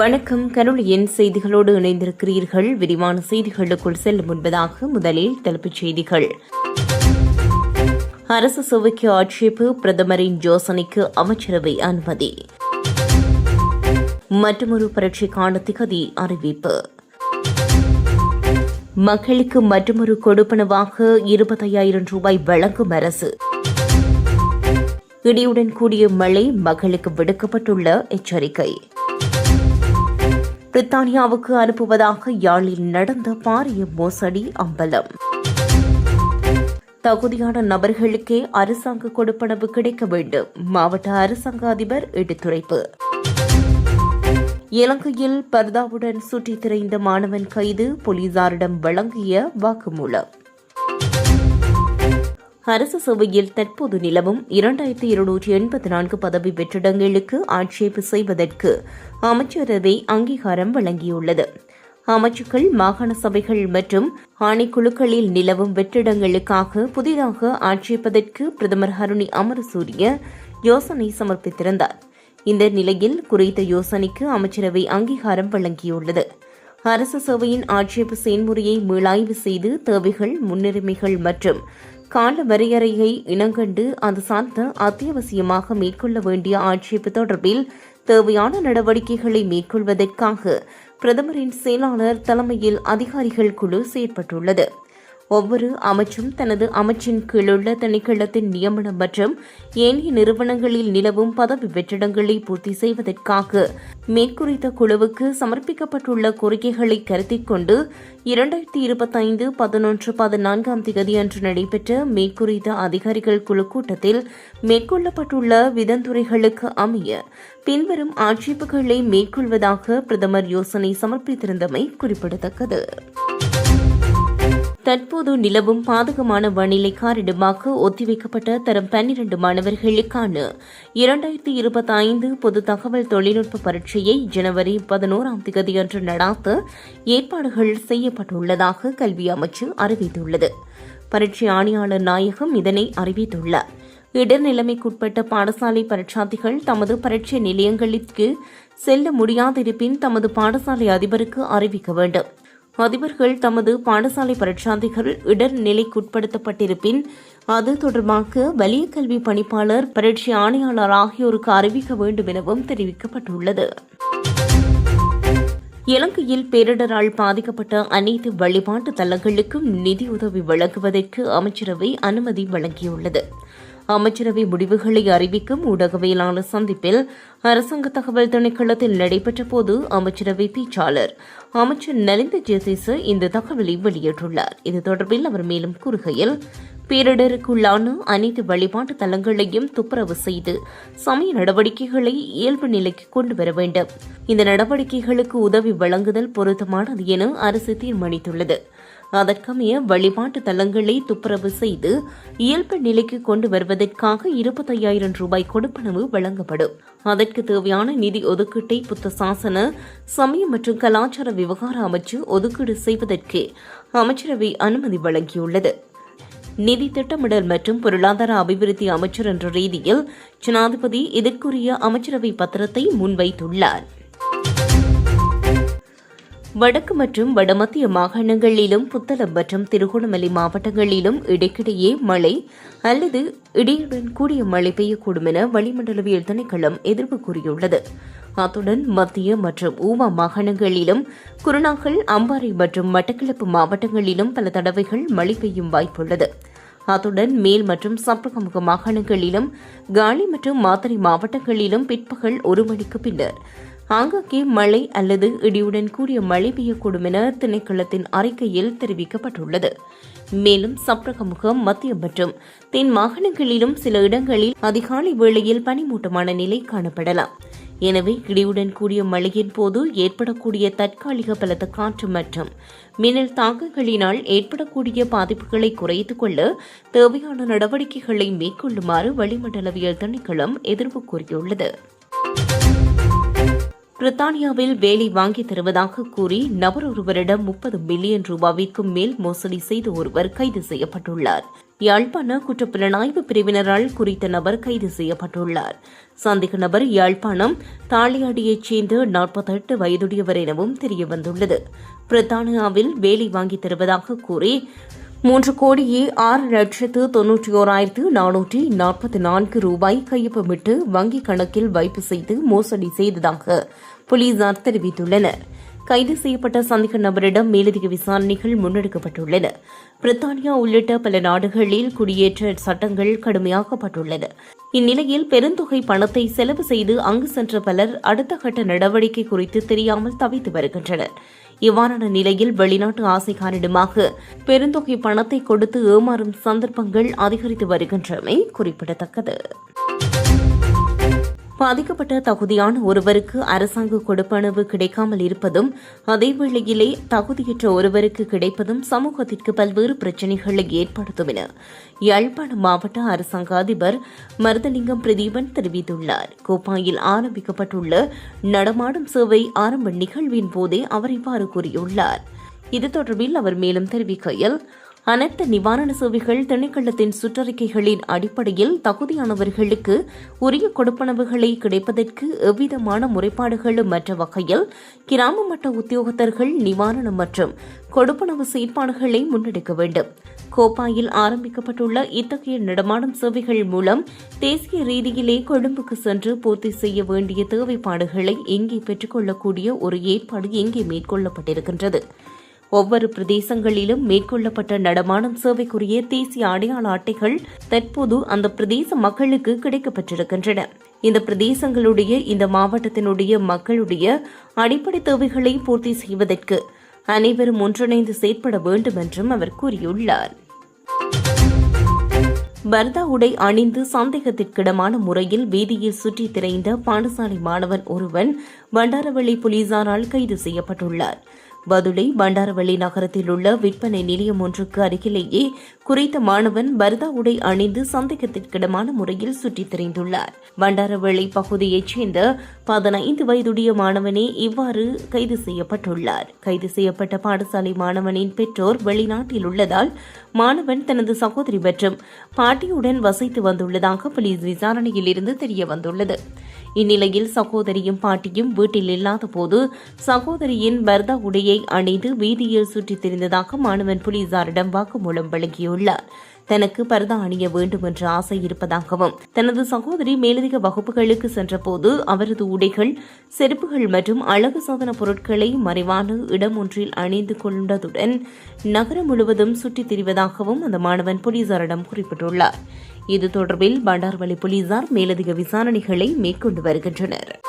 வணக்கம். கருளியின் செய்திகளோடு இணைந்திருக்கிறீர்கள். விரிவான செய்திகளுக்குள் செல்லும் முன்பதாக முதலில் தலைப்புச் செய்திகள். அரசு சுவைக்கு ஆட்சேப்பு பிரதமரின் யோசனைக்கு அமைச்சரவை அனுமதி. மற்றொரு புரட்சிக்கான திகதி அறிவிப்பு. மக்களுக்கு மற்றொரு கொடுப்பனவாக இருபத்தையாயிரம் ரூபாய் வழங்கும் அரசு. இடியுடன் கூடிய மழை மக்களுக்கு விடுக்கப்பட்டுள்ள எச்சரிக்கை. பிரித்தானியாவுக்கு அனுப்புவதாக யாழில் நடந்த பாரிய மோசடி அம்பலம். தகுதியான நபர்களுக்கே அரசாங்க கொடுப்பனவு கிடைக்க வேண்டும். மாவட்ட அரசாங்க அதிபர் எடுத்துரைப்பு. இலங்கையில் பர்தாவுடன் சுற்றித் திரைந்த மாணவன் கைது போலீசாரிடம் வழங்கிய வாக்குமூலம். அரசு சபையில் தற்போது நிலவும் இரண்டாயிரத்தி இருநூற்றி எண்பத்தி நான்கு பதவி வெற்றிடங்களுக்கு ஆட்சேபு செய்வதற்கு அமைச்சரவை அங்கீகாரம் வழங்கியுள்ளது. அமைச்சுக்கள் மாகாண சபைகள் மற்றும் ஆணைக்குழுக்களில் நிலவும் வெற்றிடங்களுக்காக புதிதாக ஆட்சேபதற்கு பிரதமர் ஹருணி அமரசூரிய யோசனை சமர்ப்பித்திருந்தார். இந்த நிலையில் குறித்த யோசனைக்கு அமைச்சரவை அங்கீகாரம் வழங்கியுள்ளது. அரசு சபையின் ஆட்சேப செயல்முறையை மீளாய்வு செய்து தேவைகள் முன்னுரிமைகள் மற்றும் கால வரையறையை இனங்கண்டு அது சார்ந்த அத்தியாவசியமாக மேற்கொள்ள வேண்டிய ஆட்சேப்பு தொடர்பில் தேவையான நடவடிக்கைகளை மேற்கொள்வதற்காக பிரதமரின் செயலாளர் தலைமையில் அதிகாரிகள் குழு செயற்பட்டுள்ளது. ஒவ்வொரு அமைச்சும் தனது அமைச்சின் கீழுள்ள திணைக்களத்தின் நியமனம் மற்றும் ஏனைய நிறுவனங்களில் நிலவும் பதவி வெற்றிடங்களை பூர்த்தி செய்வதற்காக மேற்குறித்த குழுவுக்கு சமர்ப்பிக்கப்பட்டுள்ள கோரிக்கைகளை கருத்தில் கொண்டு இரண்டாயிரத்தி இருபத்தைந்து பதினொன்று பதினான்காம் தேதி அன்று நடைபெற்ற மேற்குறித்த அதிகாரிகள் குழு கூட்டத்தில் மேற்கொள்ளப்பட்டுள்ள விதந்துரைகளுக்கு அமைய பின்வரும் ஆட்சேப்புகளை மேற்கொள்வதாக பிரதமர் யோசனை சமர்ப்பித்திருந்தமை குறிப்பிடத்தக்கது. தற்போது நிலவும் பாதகமான வானிலை காரணமாக ஒத்திவைக்கப்பட்ட தரம் பன்னிரண்டு மாணவர்களுக்கான இரண்டாயிரத்தி இருபத்தி ஐந்து பொது தகவல் தொழில்நுட்ப பரீட்சையை ஜனவரி பதினோராம் தேதியன்று நடாத்த ஏற்பாடுகள் செய்யப்பட்டுள்ளதாக கல்வி அமைச்சு அறிவித்துள்ளது. பரீட்சை ஆணையாளர் நாயகம் இதனை அறிவித்துள்ளார். இடர் நிலைமைக்குட்பட்ட பாடசாலை பரீட்சார்த்திகள் தமது பரீட்சை நிலையங்களுக்கு செல்ல முடியாதிருப்பின் தமது பாடசாலை அதிபருக்கு அறிவிக்க வேண்டும். அதிபர்கள் தமது பாடசாலை பரீட்சார்த்திகள் இடர் நிலைக்குட்படுத்தப்பட்டிருப்பின் அது தொடர்பாக வலிய கல்வி பணிப்பாளர் பரீட்சை ஆணையாளர் ஆகியோருக்கு அறிவிக்க வேண்டும் எனவும் தெரிவிக்கப்பட்டுள்ளது. இலங்கையில் பேரிடரால் பாதிக்கப்பட்ட அனைத்து வழிபாட்டு தலங்களுக்கும் நிதியுதவி வழங்குவதற்கு அமைச்சரவை அனுமதி வழங்கியுள்ளது. அமைச்சரவை முடிவுகளை அறிவிக்கும் ஊடகவியலாளர் சந்திப்பில் அரசாங்க தகவல் திணைக்களத்தில் நடைபெற்ற போது அமைச்சரவை பேச்சாளர் அமைச்சர் நலிந்த ஜெசிச இந்த தகவலை வெளியிட்டுள்ளார். இது தொடர்பில் அவர் மேலும் கூறுகையில் பேரிடருக்குள்ளான அனைத்து வழிபாட்டு தலங்களையும் துப்புரவு செய்து சமய நடவடிக்கைகளை இயல்பு நிலைக்கு கொண்டு வர வேண்டும். இந்த நடவடிக்கைகளுக்கு உதவி வழங்குதல் பொருத்தமானது என அரசு தீர்மானித்துள்ளது. அதற்கமைய வழிபாட்டு தலங்களை துப்புரவு செய்து இயல்பு நிலைக்கு கொண்டு வருவதற்காக இருபத்தையாயிரம் ரூபாய் கொடுப்பனவு வழங்கப்படும். அதற்கு தேவையான நிதி ஒதுக்கீட்டை புத்த சாசன சமயம் மற்றும் கலாச்சார விவகார அமைச்சு ஒதுக்கீடு செய்வதற்கு அமைச்சரவை அனுமதி வழங்கியுள்ளது. நிதி திட்டமிடல் மற்றும் பொருளாதார அபிவிருத்தி அமைச்சர் என்ற ரீதியில் ஜனாதிபதி இதற்குரிய அமைச்சரவை பத்திரத்தை முன்வைத்துள்ளார். வடக்கு மற்றும் வடமத்திய மாகாணங்களிலும் புத்தளம் மற்றும் திருகோணமலை மாவட்டங்களிலும் இடைக்கிடையே மழை அல்லது இடியுடன் கூடிய மழை பெய்யக்கூடும் என வளிமண்டலவியல் திணைக்களம் எதிர்ப்பு கூறியுள்ளது. அத்துடன் மத்திய மற்றும் ஊவா மாகாணங்களிலும் குருணாகல் அம்பாறை மற்றும் மட்டக்களப்பு மாவட்டங்களிலும் பல தடவைகள் மழை பெய்யும் வாய்ப்புள்ளது. அத்துடன் மேல் மற்றும் சப்ரகமுக மாகாணங்களிலும் காலி மற்றும் மாத்தறை மாவட்டங்களிலும் பிற்பகல் ஒரு மணிக்கு பின்னர் ஆங்காங்கே மழை அல்லது இடியுடன் கூடிய மழை பெய்யக்கூடும் என திணைக்களத்தின் அறிக்கையில் தெரிவிக்கப்பட்டுள்ளது. மேலும் சப்ரகமுகம் மத்திய மற்றும் தென் மாகாணங்களிலும் சில இடங்களில் அதிகாலை வேளையில் பனிமூட்டமான நிலை காணப்படலாம். எனவே இடியுடன் கூடிய மழையின் போது ஏற்படக்கூடிய தற்காலிக பலத்த காற்று மற்றும் மின்னல் தாக்கங்களினால் ஏற்படக்கூடிய பாதிப்புகளை குறைத்துக் கொள்ள தேவையான நடவடிக்கைகளை மேற்கொள்ளுமாறு வளிமண்டலவியல் திணைக்களம் எதிர்ப்பு கூறியுள்ளது. பிரித்தானியாவில் வேலை வாங்கித் தருவதாக கூறி நபர் ஒருவரிடம் முப்பது மில்லியன் ரூபாவிற்கும் மேல் மோசடி செய்த ஒருவர் கைது செய்யப்பட்டுள்ளார். யாழ்ப்பாண குற்றப்புலனாய்வு பிரிவினரால் குறித்த நபர் கைது செய்யப்பட்டுள்ளார். சந்தேக நபர் யாழ்ப்பாணம் தாளியாடியைச் சேர்ந்த நாற்பத்தெட்டு வயதுடையவர் எனவும் தெரியவந்துள்ளது. பிரித்தானியாவில் வேலை வாங்கித் தருவதாக கூறி மூன்று கோடியே ஆறு லட்சத்து தொன்னூற்றி ஓராயிரத்து நானூற்றி நாற்பத்தி நான்கு ரூபாய் கையொப்பமிட்டு வங்கிக் கணக்கில் வைப்பு செய்து மோசடி செய்ததாக போலீசார் தெரிவித்துள்ளனர். கைது செய்யப்பட்ட சந்தேக நபரிடம் மேலதிக விசாரணைகள் முன்னெடுக்கப்பட்டுள்ளன. பிரித்தானியா உள்ளிட்ட பல நாடுகளில் குடியேற்ற சட்டங்கள் கடுமையாக்கப்பட்டுள்ளன. இந்நிலையில் பெருந்தொகை பணத்தை செலவு செய்து அங்கு சென்ற பலர் அடுத்த கட்ட நடவடிக்கை குறித்து தெரியாமல் தவித்து வருகின்றனர். இவ்வாறான நிலையில் வெளிநாட்டு ஆசை காரணமாக பெருந்தொகை பணத்தை கொடுத்து ஏமாறும் சந்தர்ப்பங்கள் அதிகரித்து வருகின்றமை குறிப்பிடத்தக்கது. பாதிக்கப்பட்ட தகுதியான ஒருவருக்கு அரசாங்க கொடுப்பனவு கிடைக்காமல் இருப்பதும் அதேவேளையிலே தகுதியற்ற ஒருவருக்கு கிடைப்பதும் சமூகத்திற்கு பல்வேறு பிரச்சினைகளை ஏற்படுத்தும் என யாழ்ப்பாணம் மாவட்ட அரசாங்க அதிபர் மருதலிங்கம் பிரதீபன் தெரிவித்துள்ளார். கோப்பாயில் ஆரம்பிக்கப்பட்டுள்ள நடமாடும் சேவை ஆரம்ப நிகழ்வின் போதே அவர் இவ்வாறு கூறியுள்ளார். இது தொடர்பில் அவர் மேலும் தெரிவிக்கையில் அனைத்து நிவாரண சேவைகள் திணைக்களத்தின் சுற்றறிக்கைகளின் அடிப்படையில் தகுதியானவர்களுக்கு உரிய கொடுப்பனவுகளை கிடைப்பதற்கு எவ்விதமான முறைப்பாடுகளும் மற்ற வகையில் கிராம மட்ட உத்தியோகத்தர்கள் நிவாரணம் மற்றும் கொடுப்பனவு செயற்பாடுகளை முன்னெடுக்க வேண்டும். கோப்பாயில் ஆரம்பிக்கப்பட்டுள்ள இத்தகைய நடமாடும் சேவைகள் மூலம் தேசிய ரீதியிலே கொழும்புக்கு சென்று பூர்த்தி செய்ய வேண்டிய தேவைப்பாடுகளை இங்கே பெற்றுக்கொள்ளக்கூடிய ஒரு ஏற்பாடு இங்கே மேற்கொள்ளப்பட்டிருக்கின்றது. ஒவ்வொரு பிரதேசங்களிலும் மேற்கொள்ளப்பட்ட நடமாடும் சேவைக்குரிய தேசிய அடையாள அட்டைகள் தற்போது அந்த பிரதேச மக்களுக்கு கிடைக்கப்பட்டிருக்கின்றன. இந்த பிரதேசங்களுடைய இந்த மாவட்டத்தினுடைய மக்களுடைய அடிப்படை தேவைகளை பூர்த்தி செய்வதற்கு அனைவரும் ஒன்றிணைந்து செயற்பட வேண்டும் என்றும் அவர் கூறியுள்ளார். பர்தா உடை அணிந்து சந்தேகத்திற்கிடமான முறையில் வீதியில் சுற்றித் திரைந்த பாடசாலை மாணவன் ஒருவன் பண்டாரவள்ளி போலீசாரால் கைது செய்யப்பட்டுள்ளார். பதுளை பண்டாரவள்ளி நகரத்தில் உள்ள விற்பனை நிலையம் ஒன்றுக்கு அருகிலேயே குறித்த மாணவன் பர்தா உடை அணிந்து சந்தேகத்திற்கிடமான முறையில் சுற்றித் திரிந்துள்ளார். பண்டாரவள்ளி பகுதியைச் சேர்ந்த பதினைந்து வயதுடைய மாணவனே இவ்வாறு கைது செய்யப்பட்டுள்ளார். கைது செய்யப்பட்ட பாடசாலை மாணவனின் பெற்றோர் வெளிநாட்டில் உள்ளதால் மாணவன் தனது சகோதரி மற்றும் பாட்டியுடன் வசித்து வந்துள்ளதாக போலீஸ் விசாரணையில் இருந்து தெரியவந்துள்ளது. இந்நிலையில் சகோதரியும் பாட்டியும் வீட்டில் இல்லாத போது சகோதரியின் பர்தா உடையை அணிந்து வீதியில் சுற்றித் திரிந்ததாக மாணவன் போலீசாரிடம் வாக்குமூலம் வழங்கியுள்ளார். தனக்கு பரதா அணிய வேண்டும் என்ற ஆசை இருப்பதாகவும் தனது சகோதரி மேலதிக வகுப்புகளுக்கு சென்றபோது அவரது உடைகள் செருப்புகள் மற்றும் அழகு சாதன பொருட்களை மறைவான இடம் ஒன்றில் அணிந்து கொண்டதுடன் நகரம் முழுவதும் சுற்றித் திரிவதாகவும் அந்த மாணவன் போலீசாரிடம் குறிப்பிட்டுள்ளார். இது தொடர்பில் பண்டார்வளி போலீசார் மேலதிக விசாரணைகளை மேற்கொண்டு வருகின்றனர்.